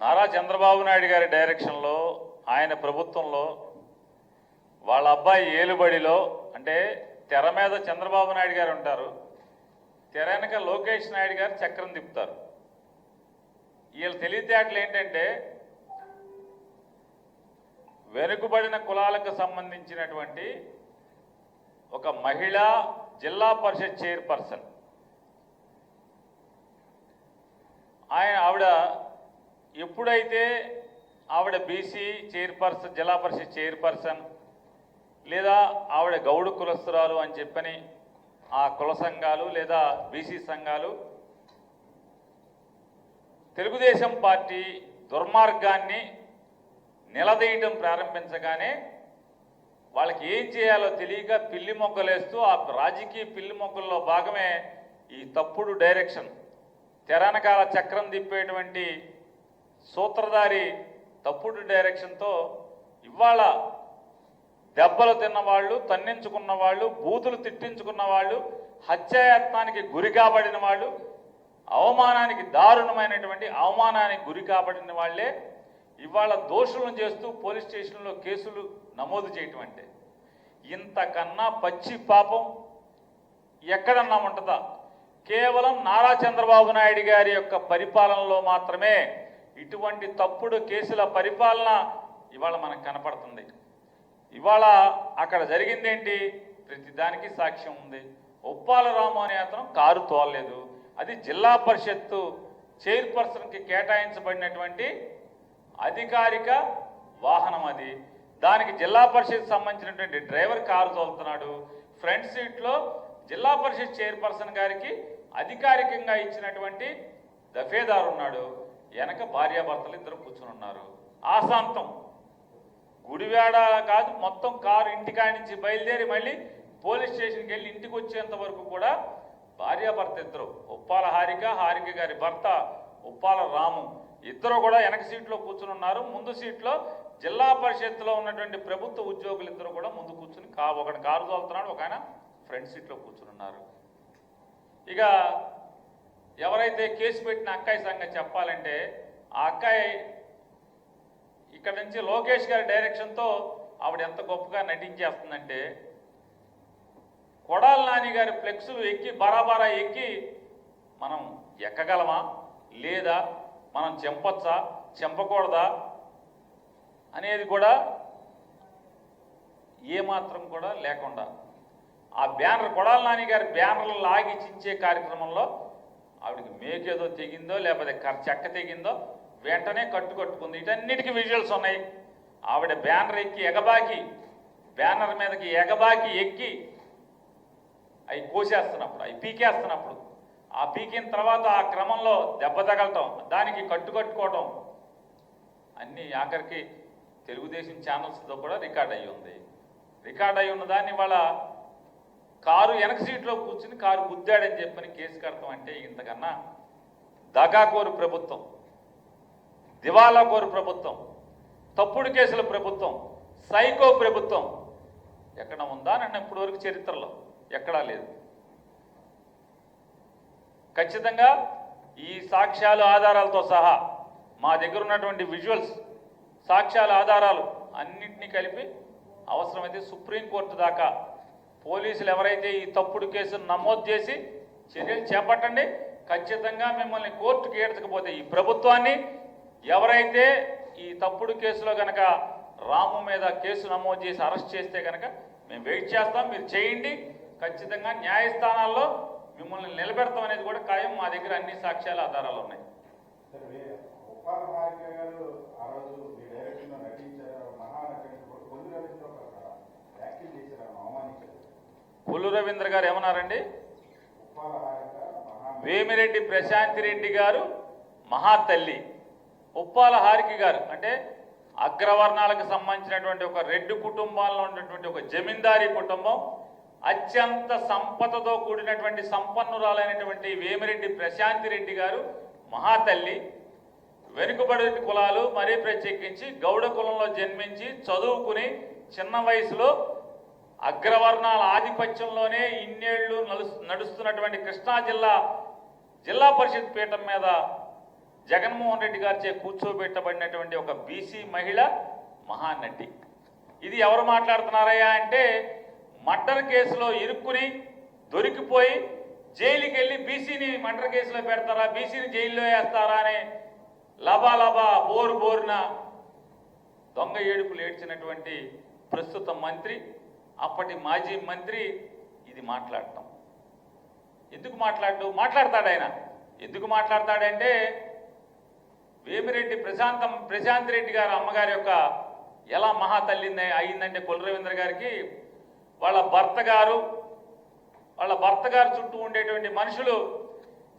నారా చంద్రబాబు నాయుడు గారి డైరెక్షన్లో ఆయన ప్రభుత్వంలో వాళ్ళ అబ్బాయి ఏలుబడిలో అంటే తెర మీద చంద్రబాబు నాయుడు గారు ఉంటారు తెర వెనక లోకేష్ నాయుడు గారు చక్రం తిప్పుతారు. వీళ్ళ తెలివితేటలు ఏంటంటే వెనుకబడిన కులాలకు సంబంధించినటువంటి ఒక మహిళ జిల్లా పరిషత్ చైర్పర్సన్. ఆయన ఆవిడ ఎప్పుడైతే ఆవిడ బీసీ చైర్పర్సన్ జిల్లా పరిషత్ చైర్పర్సన్ లేదా ఆవిడ గౌడు కులస్తురాలు అని చెప్పని ఆ కుల సంఘాలు లేదా బీసీ సంఘాలు తెలుగుదేశం పార్టీ దుర్మార్గాన్ని నిలదీయటం ప్రారంభించగానే వాళ్ళకి ఏం చేయాలో తెలియక పిల్లి మొగ్గలేస్తూ ఆ రాజకీయ పిల్లి మొగ్గల్లో భాగమే ఈ తప్పుడు డైరెక్షన్ తెరనకాల చక్రం తిప్పేటువంటి సూత్రధారి తప్పుడు డైరెక్షన్తో ఇవాళ దెబ్బలు తిన్నవాళ్ళు తన్నించుకున్న వాళ్ళు బూతులు తిట్టించుకున్న వాళ్ళు హత్యాయత్నానికి గురి కాబడిన వాళ్ళు అవమానానికి దారుణమైనటువంటి అవమానానికి గురి కాబడిన వాళ్ళే ఇవాళ దోషులను చేస్తూ పోలీస్ స్టేషన్లో కేసులు నమోదు చేయటం అంటే. ఇంతకన్నా పచ్చి పాపం ఎక్కడన్నా ఉంటుందా? కేవలం నారా చంద్రబాబు నాయుడు గారి యొక్క పరిపాలనలో మాత్రమే ఇటువంటి తప్పుడు కేసుల పరిపాలన ఇవాళ మనకు కనపడుతుంది. ఇవాళ అక్కడ జరిగిందేంటి? ప్రతిదానికి సాక్ష్యం ఉంది. ఉప్పాల రాము అనే అతను కారు తోలలేదు. అది జిల్లా పరిషత్తు చైర్పర్సన్కి కేటాయించబడినటువంటి అధికారిక వాహనం అది. దానికి జిల్లా పరిషత్ సంబంధించినటువంటి డ్రైవర్ కారు తోలుతున్నాడు. ఫ్రంట్ సీట్లో జిల్లా పరిషత్ చైర్పర్సన్ గారికి అధికారికంగా ఇచ్చినటువంటి దఫేదారు ఉన్నాడు వెనక భార్యాభర్తలు ఇద్దరు కూర్చుని ఉన్నారు. ఆశాంతం. గుడివాడ కాదు మొత్తం కారు ఇంటికాడి నుంచి బయలుదేరి మళ్ళీ పోలీస్ స్టేషన్కి వెళ్ళి ఇంటికి వచ్చేంత వరకు కూడా భార్యాభర్త ఇద్దరు. ఉప్పాల హారిక హారిక గారి భర్త ఉప్పాల రాము. ఇద్దరు కూడా వెనక సీట్లో కూర్చుని ఉన్నారు. ముందు సీట్లో జిల్లా పరిషత్లో ఉన్నటువంటి ప్రభుత్వ ఉద్యోగులు ఇద్దరు కూడా ముందు కూర్చుని కా ఒకటి కారు తోలుతున్నాడు ఒక ఆయన ఫ్రంట్ సీట్లో కూర్చుని ఉన్నారు. ఇక ఎవరైతే కేసు పెట్టిన అక్కాయి సంగతి చెప్పాలంటే ఆ అక్కాయి ఇక్కడ నుంచి లోకేష్ గారి డైరెక్షన్తో ఆవిడ ఎంత గొప్పగా నటించేస్తుందంటే కొడాల నాని గారి ఫ్లెక్సులు ఎక్కి బరాబరా ఎక్కి మనం ఎక్కగలమా? లేదా మనం చెంపచ్చా? చెంపకూడదా? అనేది కూడా ఏమాత్రం కూడా లేకుండా ఆ బ్యానర్ కొడాల నాని గారి బ్యానర్లు లాగి చించే కార్యక్రమంలో ఆవిడకి మేకేదో తెగిందో లేకపోతే కర్- చెక్క తెగిందో వెంటనే కట్టు కట్టుకుంది. ఇటన్నిటికీ విజువల్స్ ఉన్నాయి. ఆవిడ బ్యానర్ ఎక్కి ఎగబాకి బ్యానర్ మీదకి ఎగబాకి ఎక్కి అవి కోసేస్తున్నప్పుడు అవి పీకేస్తున్నప్పుడు ఆ పీకిన తర్వాత ఆ క్రమంలో దెబ్బ తగలటం దానికి కట్టు కట్టుకోవటం అన్నీ ఆఖరికి తెలుగుదేశం ఛానల్స్తో కూడా రికార్డ్ అయ్యి ఉంది. రికార్డ్ అయి ఉన్న దాన్ని వాళ్ళ కారు వెనక సీట్లో కూర్చుని కారు గుద్దాడని చెప్పని కేసు కడతాం అంటే ఇంతకన్నా దగాకోరు ప్రభుత్వం దివాలా కోరు ప్రభుత్వం తప్పుడు కేసుల ప్రభుత్వం సైకో ప్రభుత్వం ఎక్కడ ఉందా నన్ను ఇప్పటివరకు చరిత్రలో ఎక్కడా లేదు. ఖచ్చితంగా ఈ సాక్ష్యాలు ఆధారాలతో సహా మా దగ్గర ఉన్నటువంటి విజువల్స్ సాక్ష్యాల ఆధారాలు అన్నింటినీ కలిపి అవసరమైతే సుప్రీంకోర్టు దాకా పోలీసులు ఎవరైతే ఈ తప్పుడు కేసును నమోదు చేసి చర్యలు చేపట్టండి ఖచ్చితంగా మిమ్మల్ని కోర్టుకి ఏడ్చకపోతే ఈ ప్రభుత్వాన్ని ఎవరైతే ఈ తప్పుడు కేసులో కనుక రాము మీద కేసు నమోదు చేసి అరెస్ట్ చేస్తే కనుక మేము వెయిట్ చేస్తాం మీరు చేయండి. ఖచ్చితంగా న్యాయస్థానాల్లో మిమ్మల్ని నిలబెడతాం అనేది కూడా ఖాయం. మా దగ్గర అన్ని సాక్ష్యాల ఆధారాలు ఉన్నాయి సరే వే- ఉప్పాల హారిక గారు ఆ రోజు మీ డైరెక్షన్లో నటించారు మహానటించారు కొన్ని రవింద్ర ఒక యాక్టింగ్ చేశారు ఆమె అవమానించారు పుల్లు రవీంద్ర గారు ఏమన్నారండి? వేమిరెడ్డి ప్రశాంతి రెడ్డి గారు మహాతల్లి. ఉప్పాల హారికి గారు అంటే అగ్రవర్ణాలకు సంబంధించినటువంటి ఒక రెడ్డి కుటుంబాల్లో ఉన్నటువంటి ఒక జమీందారీ కుటుంబం అత్యంత సంపదతో కూడినటువంటి సంపన్నురాలైనటువంటి వేమిరెడ్డి ప్రశాంతి రెడ్డి గారు మహాతల్లి. వెనుకబడి కులాలు మరీ ప్రత్యేకించి గౌడ కులంలో జన్మించి చదువుకుని చిన్న వయసులో అగ్రవర్ణాల ఆధిపత్యంలోనే ఇన్నేళ్ళు నడుస్తున్నటువంటి కృష్ణా జిల్లా జిల్లా పరిషత్ పీఠం మీద జగన్మోహన్ రెడ్డి గారిచే కూర్చోబెట్టబడినటువంటి ఒక బీసీ మహిళ మహానటి. ఇది ఎవరు మాట్లాడుతున్నారయ్యా అంటే మర్డర్ కేసులో ఇరుక్కుని దొరికిపోయి జైలుకి వెళ్ళి బీసీని మర్డర్ కేసులో పెడతారా బీసీని జైల్లో వేస్తారా అని లబాలబా లబా బోరు బోరున దొంగ ఏడుపులు ఏడ్చినటువంటి ప్రస్తుత మంత్రి అప్పటి మాజీ మంత్రి ఇది మాట్లాడటం. ఎందుకు మాట్లాడు? మాట్లాడతాడు ఆయన. ఎందుకు మాట్లాడతాడంటే వేమిరెడ్డి ప్రశాంతం ప్రశాంత్ రెడ్డి గారు అమ్మగారి యొక్క ఎలా మహా తల్లి అయిందంటే కులరవీంద్ర గారికి వాళ్ళ భర్త గారు వాళ్ళ భర్త గారు చుట్టూ ఉండేటువంటి మనుషులు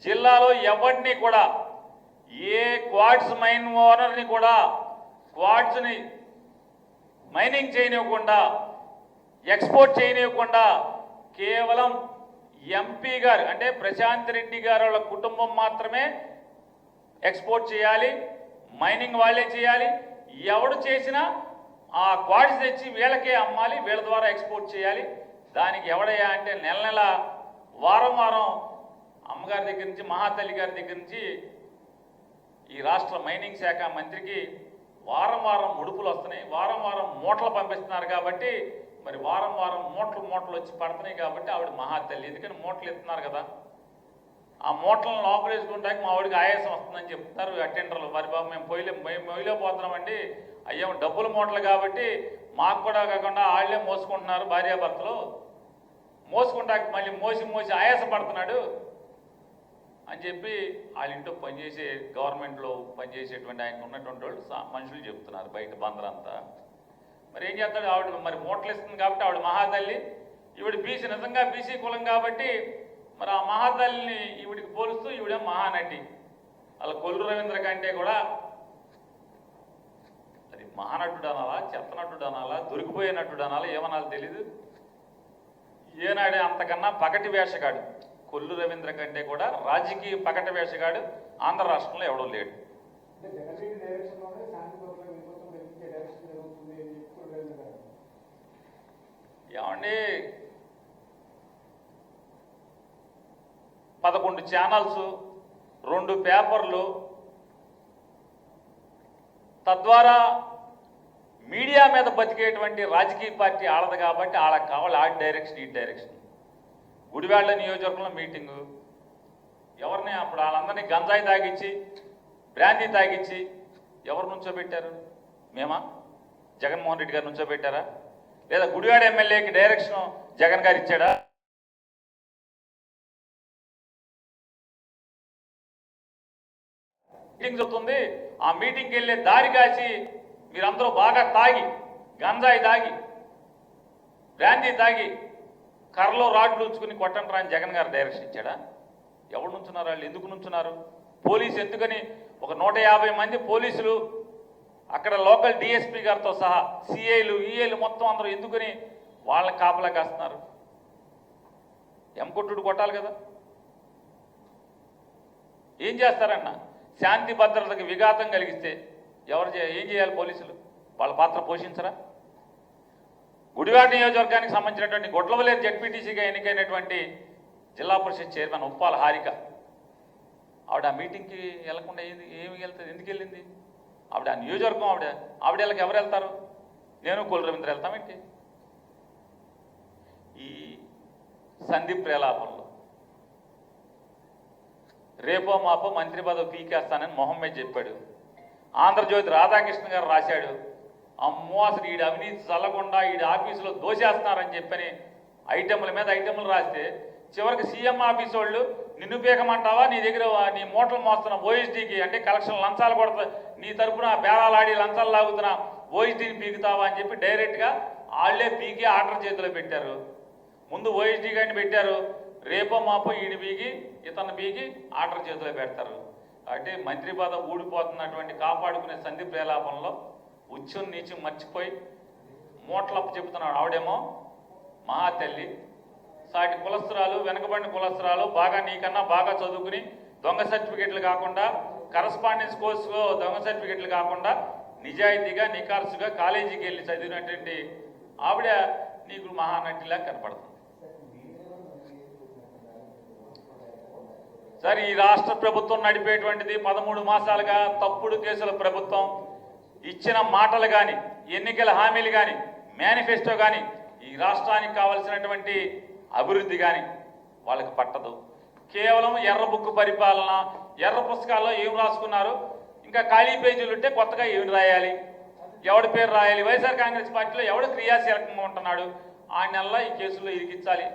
జిల్లాలో ఎవరిని కూడా ఏ క్వాడ్స్ మైన్ ఓనర్ని కూడా క్వాడ్స్ని మైనింగ్ చేయనివ్వకుండా ఎక్స్పోర్ట్ చేయనివ్వకుండా కేవలం ఎంపీ గారు అంటే ప్రశాంత్ రెడ్డి గారు వాళ్ళ కుటుంబం మాత్రమే ఎక్స్పోర్ట్ చేయాలి మైనింగ్ వాళ్ళే చేయాలి. ఎవడు చేసినా ఆ క్వాడ్స్ తెచ్చి వీళ్ళకే అమ్మాలి వీళ్ళ ద్వారా ఎక్స్పోర్ట్ చేయాలి. దానికి ఎవడయ్యా అంటే నెల నెల వారం వారం అమ్మగారి దగ్గర నుంచి మహాతల్లి గారి దగ్గర నుంచి ఈ రాష్ట్ర మైనింగ్ శాఖ మంత్రికి వారం వారం ఉడుపులు వస్తున్నాయి. వారం వారం మూటలు పంపిస్తున్నారు కాబట్టి మరి వారం వారం మూటలు మూటలు వచ్చి పడుతున్నాయి కాబట్టి ఆవిడ మహాతల్లి ఎందుకని మూటలు ఇస్తున్నారు కదా? ఆ మూటలను లోపలేసుకుంటాకి మా ఆవిడకి ఆయాసం వస్తుందని చెప్తారు అటెండర్లు మరి బాబు మేము పొయ్యిలే మేము మొయ్యిలో పోతున్నామండి. అయ్యో డబ్బులు మూటలు కాబట్టి మాకు కూడా కాకుండా వాళ్ళే మోసుకుంటున్నారు భార్యాభర్తలు. మోసుకుంటాక మళ్ళీ మోసి మోసి ఆయాస పడుతున్నాడు అని చెప్పి వాళ్ళ ఇంట్లో పనిచేసే గవర్నమెంట్లో పనిచేసేటువంటి ఆయనకు ఉన్నటువంటి వాళ్ళు మనుషులు చెప్తున్నారు బయట బందరంతా. మరి ఏం చేస్తాడు? ఆవిడ మరి మూటలు ఇస్తుంది కాబట్టి ఆవిడ మహాతల్లి. ఈవిడ బీసీ నిజంగా బీసీ కులం కాబట్టి మరి ఆ మహాతల్లిని ఈవిడికి పోలుస్తూ ఈవిడ మహానటి. వాళ్ళ కొల్లు రవీంద్ర కంటే కూడా అది మహానటుడు అనాలా చెత్తనటుడు అనాలా దొరికిపోయే నటుడు అనాలా ఏమనాలో తెలీదు. ఏనాడే అంతకన్నా పగటి వేషగాడు. కొల్లు రవీంద్ర కంటే కూడా రాజకీయ పగటి వేషగాడు ఆంధ్ర రాష్ట్రంలో ఎవడో లేడు. ఏమండి? పదకొండు ఛానల్స్ రెండు పేపర్లు. తద్వారా మీడియా మీద బతికేటువంటి రాజకీయ పార్టీ ఆడదు కాబట్టి వాళ్ళకి కావాలి ఆ డైరెక్షన్ ఈ డైరెక్షన్ గుడివాళ్ళ నియోజకవర్గంలో మీటింగు. ఎవరిని అప్పుడు వాళ్ళందరినీ గంజాయి తాగిచ్చి బ్రాందీ తాగిచ్చి ఎవరు నుంచోబెట్టారు? మేమా? జగన్మోహన్ రెడ్డి గారు నుంచోబెట్టారా? లేదా గుడివాడ ఎమ్మెల్యేకి డైరెక్షన్ జగన్ గారు ఇచ్చాడా? మీటింగ్ జరుగుతుంది. ఆ మీటింగ్కి వెళ్ళే దారి కాసి మీరందరూ బాగా తాగి గంజాయి తాగి బ్రాందీ తాగి కర్రలో రాడ్లు ఉంచుకుని కొట్టండి రాని జగన్ గారు డైరెక్షన్ ఇచ్చాడా? ఎవరు నుంచున్నారు వాళ్ళు? ఎందుకు నుంచున్నారు? పోలీసు ఎందుకని? ఒక నూట యాభై మంది పోలీసులు అక్కడ లోకల్ డిఎస్పీ గారితో సహా సిఐలు ఈఏలు మొత్తం అందరూ ఎందుకని వాళ్ళ కాపలా కాస్తున్నారు? ఎంకొట్టుడు కొట్టాలి కదా? ఏం చేస్తారన్న? శాంతి భద్రతకి విఘాతం కలిగిస్తే ఎవరు ఏం చేయాలి పోలీసులు? వాళ్ళ పాత్ర పోషించరా? గుడివాడ నియోజకవర్గానికి సంబంధించినటువంటి గొడ్లవలేరు జడ్పీటీసీగా ఎన్నికైనటువంటి జిల్లా పరిషత్ చైర్మన్ ఉప్పాల హారిక. ఆవిడ ఆ మీటింగ్కి వెళ్ళకుండా ఏది ఏమి వెళ్తుంది ఎందుకు వెళ్ళింది? ఆవిడ ఆ నియోజకవర్గం ఆవిడ ఆవిడ వెళ్ళకి ఎవరు వెళ్తారు? నేను కుల రవీంద్ర వెళ్తామేంటి ఈ సందీప్ ప్రేలాపంలో రేపో మాపో మంత్రి పదవి పీకేస్తానని మొహమ్మద్ చెప్పాడు. ఆంధ్రజ్యోతి రాధాకృష్ణ గారు రాశాడు. అమ్మో అసలు ఈడు అవినీతి చల్లకుండా ఈడు ఆఫీసులో దోషేస్తున్నారని చెప్పని ఐటెంల మీద ఐటెంలు రాస్తే చివరికి సీఎం ఆఫీస్ వాళ్ళు నిన్ను పీకమంటావా? నీ దగ్గర నీ మూటలు మోస్తున్న ఓఎస్డీకి అంటే కలెక్షన్ లంచాలు కొడతా నీ తరపున బేరాలాడి లంచాలు లాగుతున్నా ఓఎస్డీని పీకుతావా? అని చెప్పి డైరెక్ట్గా వాళ్ళే పీకి ఆర్డర్ చేతిలో పెట్టారు. ముందు ఓఎస్డీ గారిని పెట్టారు. రేపో మాపో ఈడి పీకి ఇతను పీకి ఆర్డర్ చేతిలో పెడతారు. అంటే మంత్రి పదం ఊడిపోతున్నటువంటి కాపాడుకునే సంధి ప్రేలాపంలో ఉచ్చం నీచం మర్చిపోయి మూటలప్పు చెబుతున్నాడు. ఆవిడేమో మహా తల్లి సాటి కులస్త్రాలు వెనకబడిన కులస్త్రాలు బాగా నీకన్నా బాగా చదువుకుని దొంగ సర్టిఫికెట్లు కాకుండా కరస్పాండెన్స్ కోర్సులో దొంగ సర్టిఫికెట్లు కాకుండా నిజాయితీగా నికార్సుగా కాలేజీకి వెళ్ళి చదివినటువంటి ఆవిడ నీకు మహానటిలా కనపడుతుంది. సార్ ఈ రాష్ట్ర ప్రభుత్వం నడిపేటువంటిది పదమూడు మాసాలుగా తప్పుడు కేసుల ప్రభుత్వం. ఇచ్చిన మాటలు కానీ ఎన్నికల హామీలు కానీ మేనిఫెస్టో కానీ ఈ రాష్ట్రానికి కావలసినటువంటి అభివృద్ధి కానీ వాళ్ళకి పట్టదు. కేవలం ఎర్ర బుక్ పరిపాలన ఎర్ర పుస్తకాల్లో ఏం రాసుకున్నారు? ఇంకా ఖాళీ పేజీలు ఉంటే కొత్తగా ఏమి రాయాలి? ఎవడి పేరు రాయాలి? వైఎస్ఆర్ కాంగ్రెస్ పార్టీలో ఎవడు క్రియాశీలకంగా ఉంటున్నాడు? ఆ నెలలో ఈ కేసుల్లో ఇరికించాలి.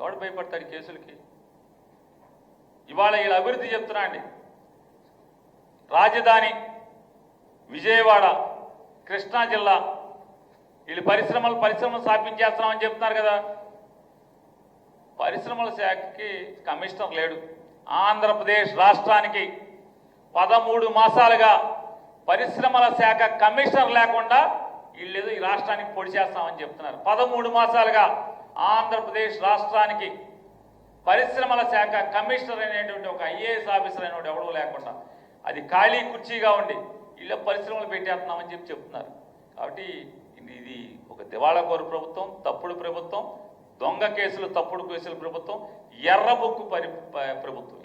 ఎవడు భయపడతాడు ఈ కేసులకి? ఇవాళ వీళ్ళు అభివృద్ధి చెప్తున్నా అండి రాజధాని విజయవాడ కృష్ణా జిల్లా. వీళ్ళు పరిశ్రమలు పరిశ్రమలు స్థాపించేస్తున్నామని చెప్తున్నారు కదా. పరిశ్రమల శాఖకి కమిషనర్ లేడు. ఆంధ్రప్రదేశ్ రాష్ట్రానికి పదమూడు మాసాలుగా పరిశ్రమల శాఖ కమిషనర్ లేకుండా వీళ్ళు ఈ రాష్ట్రానికి పొడి చేస్తామని చెప్తున్నారు. పదమూడు మాసాలుగా ఆంధ్రప్రదేశ్ రాష్ట్రానికి పరిశ్రమల శాఖ కమిషనర్ అనేటువంటి ఒక ఐఏఎస్ ఆఫీసర్ అనేవాడు ఎవడో లేకుండా అది ఖాళీ కుర్చీగా ఉండి ఇళ్ళ పరిశ్రమలు పెట్టేస్తున్నామని చెప్పి చెప్తున్నారు. కాబట్టి ఇది- ఇది ఒక దివాళాకోరు ప్రభుత్వం తప్పుడు ప్రభుత్వం దొంగ కేసులు తప్పుడు కేసుల ప్రభుత్వం ఎర్రబొక్కు పరి ప- ప్రభుత్వం.